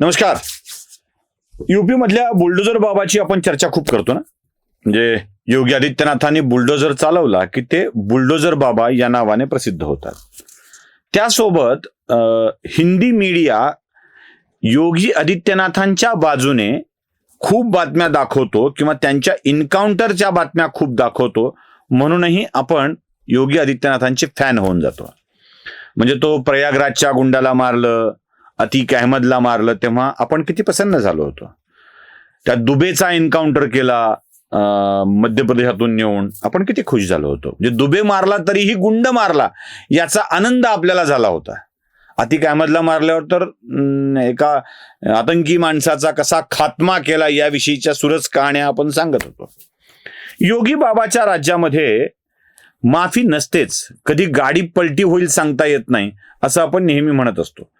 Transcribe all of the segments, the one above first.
नमस्कार. युपी मधल्या बुलडोजर बाबाची आपण चर्चा खूप करतो ना? म्हणजे योगी आदित्यनाथांनी बुलडोजर चालवला की ते बुलडोजर बाबा या नावाने प्रसिद्ध होतात. त्यासोबत अं, हिंदी मीडिया योगी आदित्यनाथांच्या बाजूने खूप बातम्या दाखवतो किंवा त्यांच्या इन्काउंटरच्या बातम्या खूप दाखवतो. म्हणूनही आपण योगी आदित्यनाथांचे फॅन होऊन जातो. म्हणजे तो प्रयागराजच्या गुंडाला मारलं अतिक अहमदला मारलं तेव्हा आपण किती प्रसन्न झालो होतो. त्या दुबेचा एन्काउंटर केला मध्य प्रदेशातून नेऊन आपण किती खुश झालो होतो. म्हणजे दुबे मारला तरीही गुंड मारला याचा आनंद आपल्याला झाला होता. अतिक अहमदला मारल्यावर तर एका आतंकी माणसाचा कसा खात्मा केला याविषयीच्या सुरज कहाण्या आपण सांगत होतो. योगी बाबाच्या राज्यामध्ये माफी नसतेच कधी गाडी पलटी होईल सांगता येत नाही असं आपण नेहमी म्हणत असतो.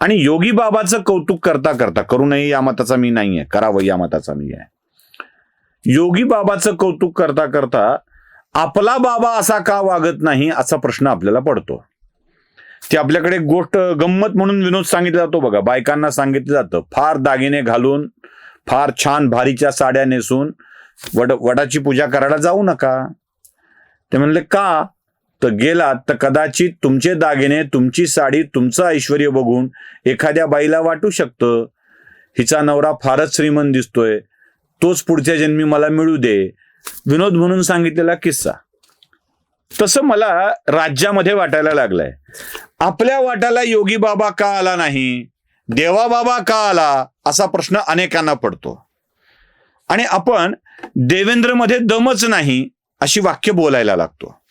आणि योगी बाबाचं कौतुक करता करता करू नये या मताचा मी नाही आहे करावं या मताचा मी आहे. योगी बाबाचं कौतुक करता करता आपला बाबा असा का वागत नाही असा प्रश्न आपल्याला पडतो. ती आपल्याकडे गोष्ट गंमत म्हणून विनोद सांगितला जातो बघा बायकांना सांगितलं जातं फार दागिने घालून फार छान भारीच्या साड्या नेसून वड वडाची पूजा करायला जाऊ नका. ते म्हणले का? तर गेलात तर कदाचित तुमचे दागिने तुमची साडी तुमचं ऐश्वर बघून एखाद्या बाईला वाटू शकतं. हिचा नवरा फारच श्रीमंत दिसतोय. तोच पुढच्या जन्मी मला मिळू दे. विनोद म्हणून सांगितलेला किस्सा. तसं मला राज्यामध्ये वाटायला लागलंय. आपल्या वाटाला योगी बाबा का आला नाही? देवा बाबा का आला? असा प्रश्न अनेकांना पडतो. आणि आपण देवेंद्रमध्ये दमच नाही अशी वाक्य बोलायला लागतो.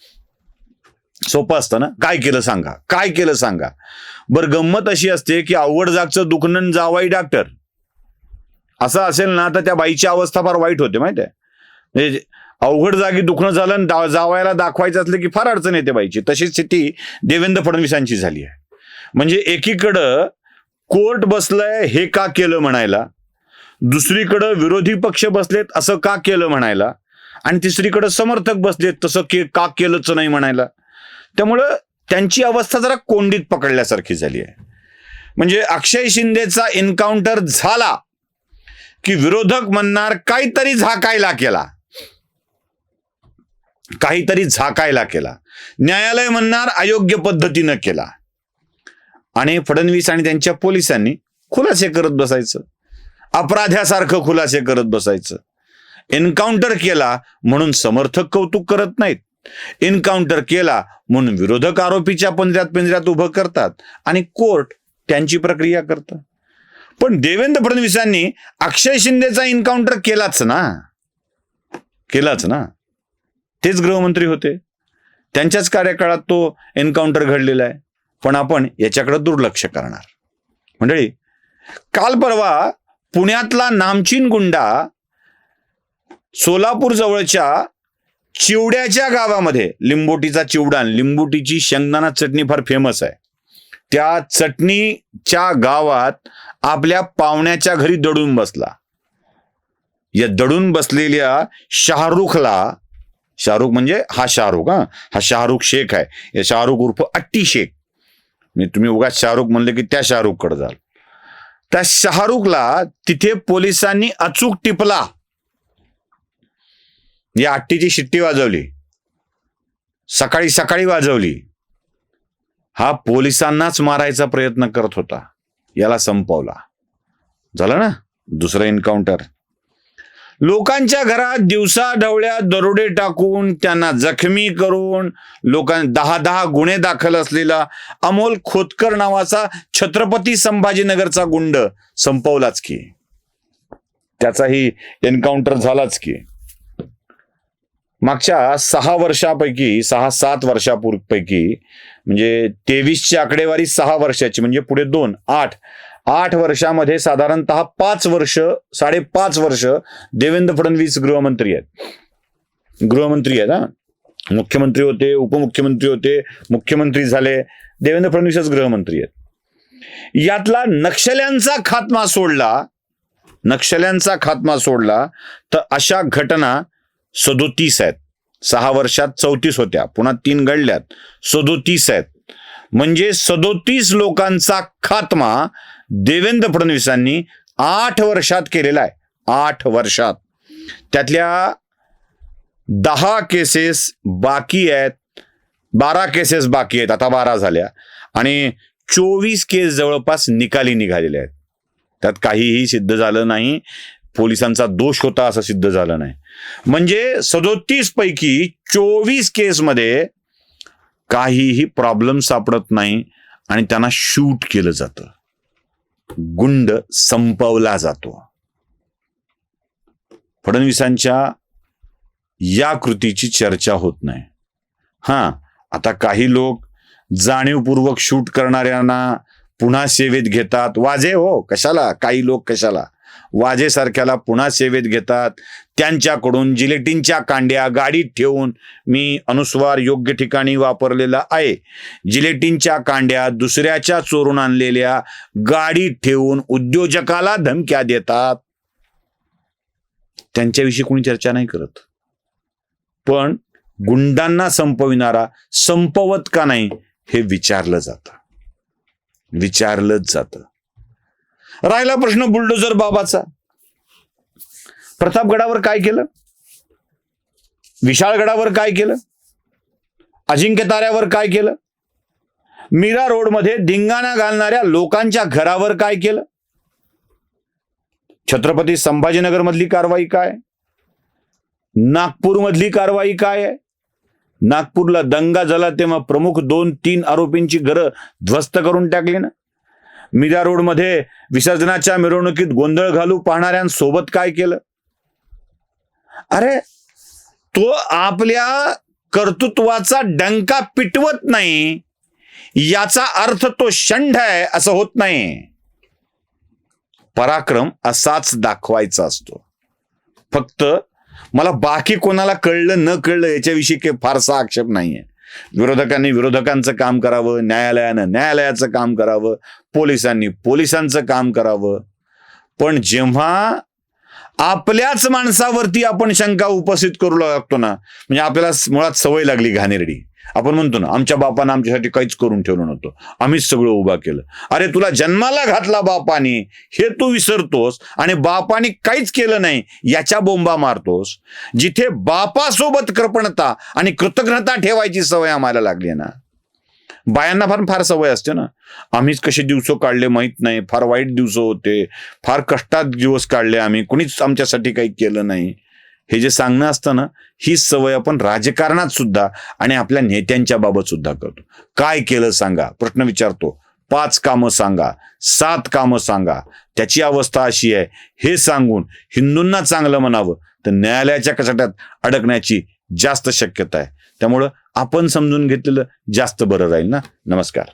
सोपं असतं ना? काय केलं सांगा. काय केलं सांगा. बरं गंमत अशी असते की अवघड जागचं दुखणं जावाई डॉक्टर असं असेल ना तर त्या बाईची अवस्था फार वाईट होते माहिती आहे? म्हणजे अवघड जागी दुखणं झालं दा- जावायला दाखवायचं असलं की फार अडचण येते बाईची. तशी स्थिती देवेंद्र फडणवीसांची झाली आहे. म्हणजे एकीकडं कोर्ट बसलंय हे का केलं म्हणायला? दुसरीकडं विरोधी पक्ष बसलेत असं का केलं म्हणायला? आणि तिसरीकडं समर्थक बसलेत तसं के का केलंच नाही म्हणायला? त्यामुळं त्यांची अवस्था जरा कोंडीत पकडल्यासारखी झाली आहे. म्हणजे अक्षय शिंदेचा एन्काउंटर झाला की विरोधक म्हणणार काहीतरी झाकायला केला. काहीतरी झाकायला केला. न्यायालय म्हणणार अयोग्य पद्धतीनं केला. आणि फडणवीस आणि त्यांच्या पोलिसांनी खुलासे करत बसायचं. अपराध्यासारखं खुलासे करत बसायचं. एन्काउंटर केला म्हणून समर्थक कौतुक करत नाहीत. एन्काउंटर केला म्हणून विरोधक आरोपीच्या पंजऱ्यात पिंजऱ्यात उभं करतात आणि कोर्ट त्यांची प्रक्रिया करतं. पण देवेंद्र फडणवीसांनी अक्षय शिंदेचा एन्काउंटर केलाच ना. केलाच ना. तेच गृहमंत्री होते. त्यांच्याच कार्यकाळात तो एन्काउंटर घडलेला आहे. पण आपण याच्याकडे दुर्लक्ष करणार. मंडळी काल परवा पुण्यातला नामचीन गुंडा सोलापूर जवळच्या चिवड्याच्या गावामध्ये लिंबोटीचा चिवडा लिंबोटीची शेंगदाणा चटणी फार फेमस आहे. त्या चटणीच्या गावात आपल्या पाहुण्याच्या घरी दडून बसला. या दडून बसलेल्या शाहरुखला शाहरुख म्हणजे हा शाहरुख हा. हा शाहरुख शेख आहे. या शाहरुख उर्फ अट्टी शेख. म्हणजे तुम्ही उगाच शाहरुख म्हणले की त्या शाहरुखकडे जाल. त्या शाहरुखला तिथे पोलिसांनी अचूक टिपला. या अट्टीची शिट्टी वाजवली. सकाळी सकाळी वाजवली. हा पोलिसांनाच मारायचा प्रयत्न करत होता. याला संपवला. झालं ना? दुसरं एन्काउंटर लोकांच्या घरात दिवसा ढवळ्या दरोडे टाकून त्यांना जखमी करून लोकां दहा दहा गुन्हे दाखल असलेला अमोल खोतकर नावाचा छत्रपती संभाजीनगरचा गुंड संपवलाच की. त्याचाही एन्काउंटर झालाच की. मागच्या सहा वर्षापैकी सहा सात वर्षापूर्वीपैकी म्हणजे तेवीसची आकडेवारी सहा वर्षाची म्हणजे पुढे दोन आठ आठ वर्षामध्ये साधारणतः पाच वर्ष साडेपाच वर्ष देवेंद्र फडणवीस गृहमंत्री आहेत. गृहमंत्री आहेत हा. मुख्यमंत्री होते उपमुख्यमंत्री होते मुख्यमंत्री झाले देवेंद्र फडणवीसच गृहमंत्री आहेत. यातला नक्षल्यांचा खात्मा सोडला नक्षल्यांचा खात्मा सोडला तर अशा घटना सदोतीस आहेत. सहा वर्षात चौतीस होत्या पुन्हा तीन घडल्यात. सदोतीस आहेत. म्हणजे सदोतीस लोकांचा खात्मा देवेंद्र फडणवीसांनी आठ वर्षात केलेला आहे. आठ वर्षात. त्यातल्या दहा केसेस बाकी आहेत. बारा केसेस बाकी आहेत. आता बारा झाल्या. आणि चोवीस केस जवळपास निकाली निघालेले आहेत. त्यात काहीही सिद्ध झालं नाही. पोलिसांचा दोष होता असं सिद्ध झालं नाही. म्हणजे सदोतीस पैकी चोवीस केसमध्ये काहीही प्रॉब्लेम सापडत नाही आणि त्यांना शूट केलं जातं. गुंड संपवला जातो. फडणवीसांच्या या कृतीची चर्चा होत नाही. हा आता काही लोक जाणीवपूर्वक शूट करणाऱ्यांना पुन्हा सेवेत घेतात. वाजे हो कशाला? काही लोक कशाला? वाजेसारख्याला पुन्हा सेवेत घेतात. त्यांच्याकडून जिलेटिनच्या कांड्या गाडीत ठेवून मी अनुस्वार योग्य ठिकाणी वापरलेला आहे. जिलेटिनच्या कांड्या दुसऱ्याच्या चोरून आणलेल्या गाडीत ठेवून उद्योजकाला धमक्या देतात. त्यांच्याविषयी कोणी चर्चा नाही करत. पण गुंडांना संपविणारा संपवत का नाही हे विचारलं जातं. विचारलंच जातं. राहिला प्रश्न बुलडोजर बाबाचा. प्रतापगडावर काय केलं? विशाळगडावर काय केलं? अजिंक्य ताऱ्यावर काय केलं? मीरा रोडमध्ये धिंगाणा घालणाऱ्या लोकांच्या घरावर काय केलं? छत्रपती संभाजीनगर मधली कारवाई काय? नागपूरमधली कारवाई काय? आहे नागपूरला दंगा झाला तेव्हा प्रमुख दोन तीन आरोपींची घरं ध्वस्त करून टाकली ना? मीरा रोडमध्ये विसर्जनाच्या मिरवणुकीत गोंधळ घालू पाहणाऱ्यांसोबत काय केलं? अरे तो आपल्या कर्तृत्वाचा डंका पिटवत नाही याचा अर्थ तो शंड आहे असं होत नाही. पराक्रम असाच दाखवायचा असतो. फक्त मला बाकी कोणाला कळलं न कळलं याच्याविषयी काही फारसा आक्षेप नाहीये. विरोधकांनी विरोधकांचं काम करावं न्यायालयानं न्यायालयाचं काम करावं पोलिसांनी पोलिसांचं काम करावं. पण जेव्हा आपल्याच माणसावरती आपण शंका उपस्थित करू लागतो ना म्हणजे आपल्याला मुळात सवय लागली घाणेरडी. आपण म्हणतो ना आमच्या बापानं आमच्यासाठी काहीच करून ठेवलं नव्हतं. आम्हीच सगळं उभा केलं. अरे तुला जन्माला घातला बापाने हे तू विसरतोस आणि बापाने काहीच केलं नाही याच्या बोंबा मारतोस. जिथे बापासोबत कृपणता आणि कृतज्ञता ठेवायची सवय आम्हाला लागली ना. बायांना फार फार सवय असते ना. आम्हीच कसे दिवस काढले माहीत नाही. फार वाईट दिवस होते. फार कष्टात दिवस काढले आम्ही. कुणीच आमच्यासाठी काही केलं नाही. हे जे सांगणं असतं ना ही सवय आपण राजकारणात सुद्धा आणि आपल्या नेत्यांच्या बाबत सुद्धा करतो. काय केलं सांगा? प्रश्न विचारतो. पाच कामं सांगा. सात कामं सांगा. त्याची अवस्था अशी आहे. हे सांगून हिंदूंना चांगलं म्हणावं तर न्यायालयाच्या कचाट्यात अडकण्याची जास्त शक्यता आहे. त्यामुळं आपण समजून घेतलेलं जास्त बरं राहील ना? नमस्कार.